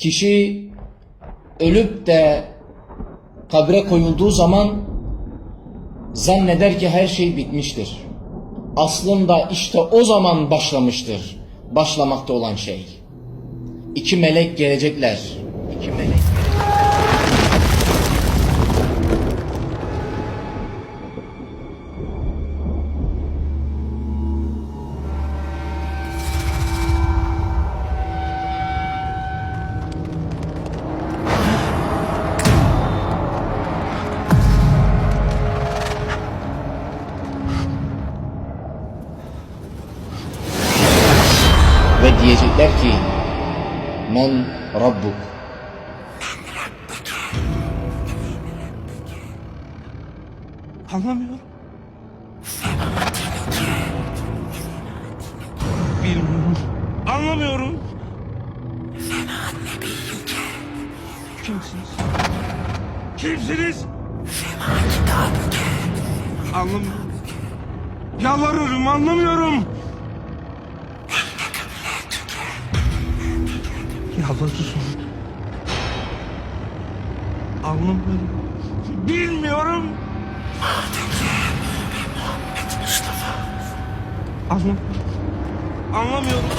Kişi ölüp de kabre koyulduğu zaman zanneder ki her şey bitmiştir. Aslında işte o zaman başlamıştır. Başlamakta olan şey. İki melek gelecekler. İki melek. Ve diyecekler ki Men Rabbuk Anlamıyorum. Bilmiyorum. Anlamıyorum. Kimsiniz? Kimsiniz? Anlamıyorum. Yalvarıyorum anlamıyorum. Yalvarıyorum. Anlamıyorum. Bilmiyorum. Anlam anlamıyorum.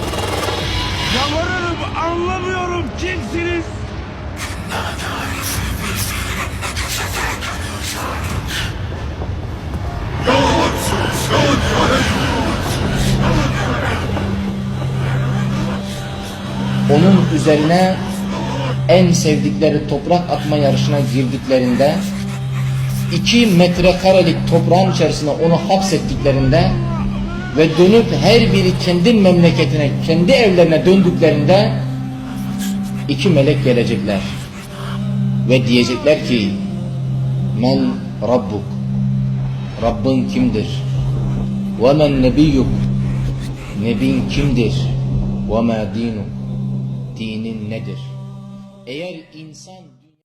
Yalvarırım anlamıyorum. Kimsiniz? Onun üzerine en sevdikleri toprak atma yarışına girdiklerinde iki metrekarelik toprağın içerisine onu hapsettiklerinde ve dönüp her biri kendi memleketine, kendi evlerine döndüklerinde iki melek gelecekler ve diyecekler ki Men Rabbuk Rabbin kimdir? Ve men nebiyyuk Nebin kimdir? Ve ma dinuk Dinin nedir? Eğer insan